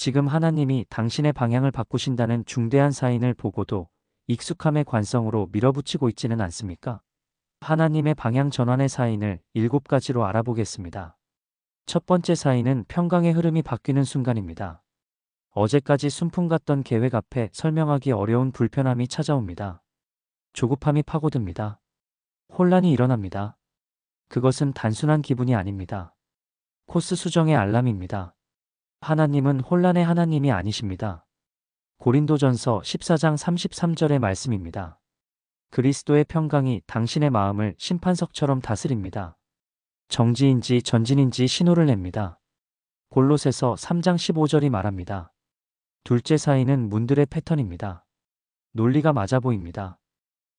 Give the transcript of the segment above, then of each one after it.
지금 하나님이 당신의 방향을 바꾸신다는 중대한 사인을 보고도 익숙함의 관성으로 밀어붙이고 있지는 않습니까? 하나님의 방향 전환의 사인을 일곱 가지로 알아보겠습니다. 첫 번째 사인은 평강의 흐름이 바뀌는 순간입니다. 어제까지 순풍 같던 계획 앞에 설명하기 어려운 불편함이 찾아옵니다. 조급함이 파고듭니다. 혼란이 일어납니다. 그것은 단순한 기분이 아닙니다. 코스 수정의 알람입니다. 하나님은 혼란의 하나님이 아니십니다. 고린도전서 14장 33절의 말씀입니다. 그리스도의 평강이 당신의 마음을 심판석처럼 다스립니다. 정지인지 전진인지 신호를 냅니다. 골롯에서 3장 15절이 말합니다. 둘째 사이는 문들의 패턴입니다. 논리가 맞아 보입니다.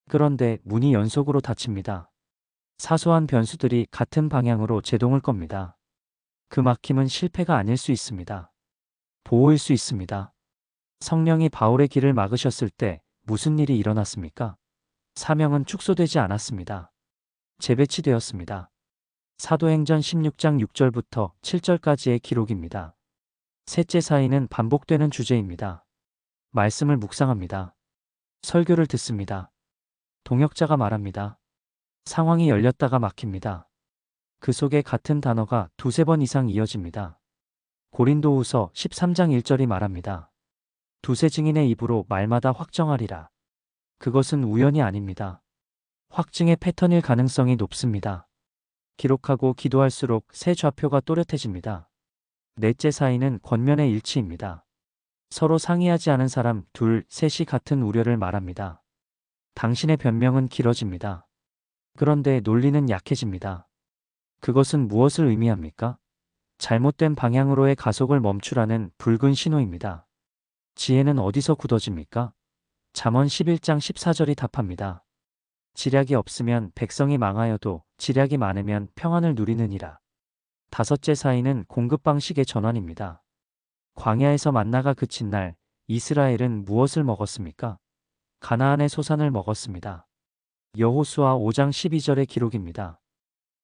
그런데 문이 연속으로 닫힙니다. 사소한 변수들이 같은 방향으로 제동을 겁니다. 그 막힘은 실패가 아닐 수 있습니다. 보호일 수 있습니다. 성령이 바울의 길을 막으셨을 때 무슨 일이 일어났습니까? 사명은 축소되지 않았습니다. 재배치되었습니다. 사도행전 16장 6절부터 7절까지의 기록입니다. 셋째 사이는 반복되는 주제입니다. 말씀을 묵상합니다. 설교를 듣습니다. 동역자가 말합니다. 상황이 열렸다가 막힙니다. 그 속에 같은 단어가 두세 번 이상 이어집니다. 고린도후서 13장 1절이 말합니다. 두세 증인의 입으로 말마다 확정하리라. 그것은 우연이 아닙니다. 확증의 패턴일 가능성이 높습니다. 기록하고 기도할수록 새 좌표가 또렷해집니다. 넷째 사이는 권면의 일치입니다. 서로 상의하지 않은 사람 둘, 셋이 같은 우려를 말합니다. 당신의 변명은 길어집니다. 그런데 논리는 약해집니다. 그것은 무엇을 의미합니까? 잘못된 방향으로의 가속을 멈추라는 붉은 신호입니다. 지혜는 어디서 굳어집니까? 잠언 11장 14절이 답합니다. 지략이 없으면 백성이 망하여도 지략이 많으면 평안을 누리느니라. 다섯째 사이는 공급 방식의 전환입니다. 광야에서 만나가 그친 날 이스라엘은 무엇을 먹었습니까? 가나안의 소산을 먹었습니다. 여호수아 5장 12절의 기록입니다.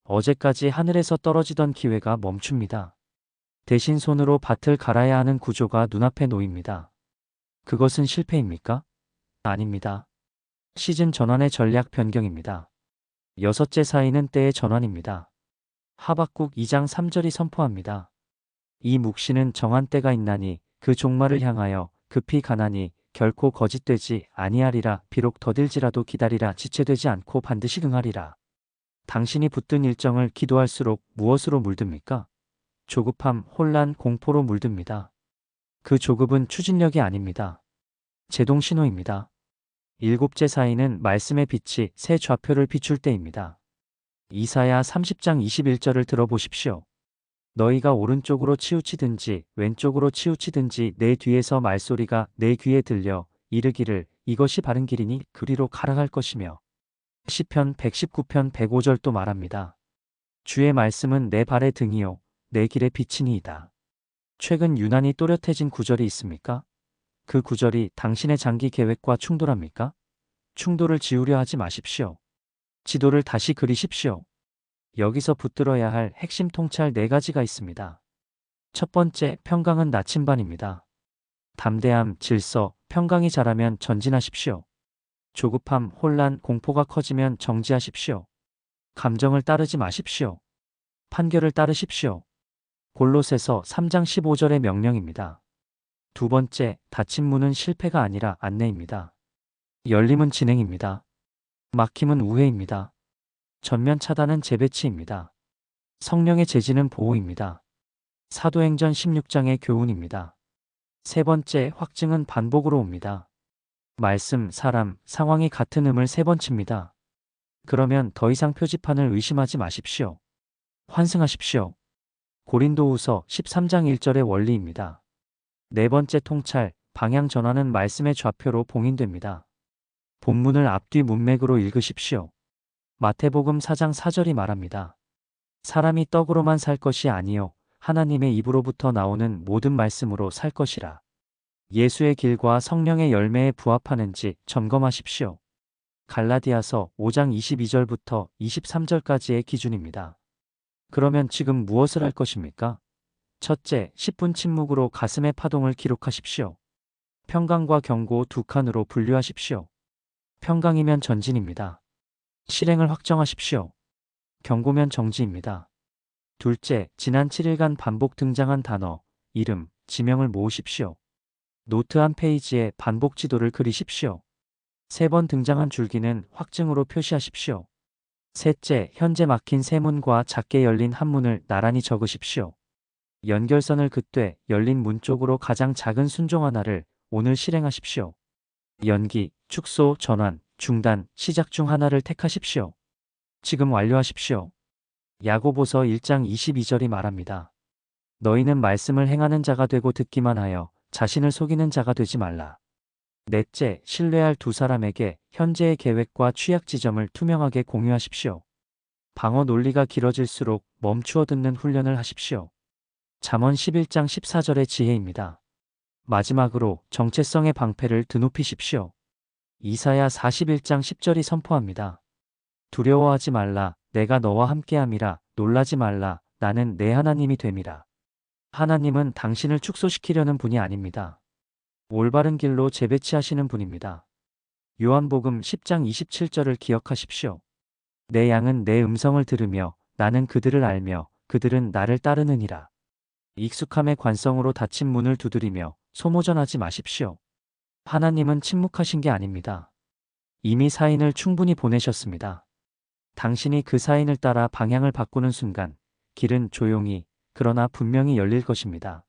어제까지 하늘에서 떨어지던 기회가 멈춥니다. 대신 손으로 밭을 갈아야 하는 구조가 눈앞에 놓입니다. 그것은 실패입니까? 아닙니다. 시즌 전환의 전략 변경입니다. 여섯째 사이는 때의 전환입니다. 하박국 2장 3절이 선포합니다. 이 묵시는 정한 때가 있나니 그 종말을 향하여 급히 가나니 결코 거짓되지 아니하리라 비록 더딜지라도 기다리라 지체되지 않고 반드시 응하리라. 당신이 붙든 일정을 기도할수록 무엇으로 물듭니까? 조급함, 혼란, 공포로 물듭니다. 그 조급은 추진력이 아닙니다. 제동 신호입니다. 일곱째 사이는 말씀의 빛이 새 좌표를 비출 때입니다. 이사야 30장 21절을 들어보십시오. 너희가 오른쪽으로 치우치든지 왼쪽으로 치우치든지 내 뒤에서 말소리가 내 귀에 들려 이르기를 이것이 바른 길이니 그리로 가라갈 것이며 시편 119편 105절 또 말합니다. 주의 말씀은 내 발의 등이요 내 길의 빛이니이다. 최근 유난히 또렷해진 구절이 있습니까? 그 구절이 당신의 장기 계획과 충돌합니까? 충돌을 지우려 하지 마십시오. 지도를 다시 그리십시오. 여기서 붙들어야 할 핵심 통찰 네 가지가 있습니다. 첫 번째, 평강은 나침반입니다. 담대함, 질서, 평강이 자라면 전진하십시오. 조급함, 혼란, 공포가 커지면 정지하십시오. 감정을 따르지 마십시오. 판결을 따르십시오. 골롯에서 3장 15절의 명령입니다. 두 번째, 닫힌 문은 실패가 아니라 안내입니다. 열림은 진행입니다. 막힘은 우회입니다. 전면 차단은 재배치입니다. 성령의 제지는 보호입니다. 사도행전 16장의 교훈입니다. 세 번째, 확증은 반복으로 옵니다. 말씀, 사람, 상황이 같은 음을 세 번 칩니다. 그러면 더 이상 표지판을 의심하지 마십시오. 환승하십시오. 고린도후서 13장 1절의 원리입니다. 네 번째 통찰, 방향 전환은 말씀의 좌표로 봉인됩니다. 본문을 앞뒤 문맥으로 읽으십시오. 마태복음 4장 4절이 말합니다. 사람이 떡으로만 살 것이 아니요 하나님의 입으로부터 나오는 모든 말씀으로 살 것이라. 예수의 길과 성령의 열매에 부합하는지 점검하십시오. 갈라디아서 5장 22절부터 23절까지의 기준입니다. 그러면 지금 무엇을 할 것입니까? 첫째, 10분 침묵으로 가슴의 파동을 기록하십시오. 평강과 경고 두 칸으로 분류하십시오. 평강이면 전진입니다. 실행을 확정하십시오. 경고면 정지입니다. 둘째, 지난 7일간 반복 등장한 단어, 이름, 지명을 모으십시오. 노트 한 페이지에 반복 지도를 그리십시오. 세 번 등장한 줄기는 확증으로 표시하십시오. 셋째, 현재 막힌 세 문과 작게 열린 한 문을 나란히 적으십시오. 연결선을 긋되 열린 문 쪽으로 가장 작은 순종 하나를 오늘 실행하십시오. 연기, 축소, 전환, 중단, 시작 중 하나를 택하십시오. 지금 완료하십시오. 야고보서 1장 22절이 말합니다. 너희는 말씀을 행하는 자가 되고 듣기만 하여 자신을 속이는 자가 되지 말라. 넷째, 신뢰할 두 사람에게 현재의 계획과 취약 지점을 투명하게 공유하십시오. 방어 논리가 길어질수록 멈추어 듣는 훈련을 하십시오. 잠언 11장 14절의 지혜입니다. 마지막으로 정체성의 방패를 드높이십시오. 이사야 41장 10절이 선포합니다. 두려워하지 말라, 내가 너와 함께함이라, 놀라지 말라, 나는 내 하나님이 됨이라. 하나님은 당신을 축소시키려는 분이 아닙니다. 올바른 길로 재배치하시는 분입니다. 요한복음 10장 27절을 기억하십시오. 내 양은 내 음성을 들으며 나는 그들을 알며 그들은 나를 따르느니라. 익숙함의 관성으로 닫힌 문을 두드리며 소모전하지 마십시오. 하나님은 침묵하신 게 아닙니다. 이미 사인을 충분히 보내셨습니다. 당신이 그 사인을 따라 방향을 바꾸는 순간 길은 조용히 그러나 분명히 열릴 것입니다.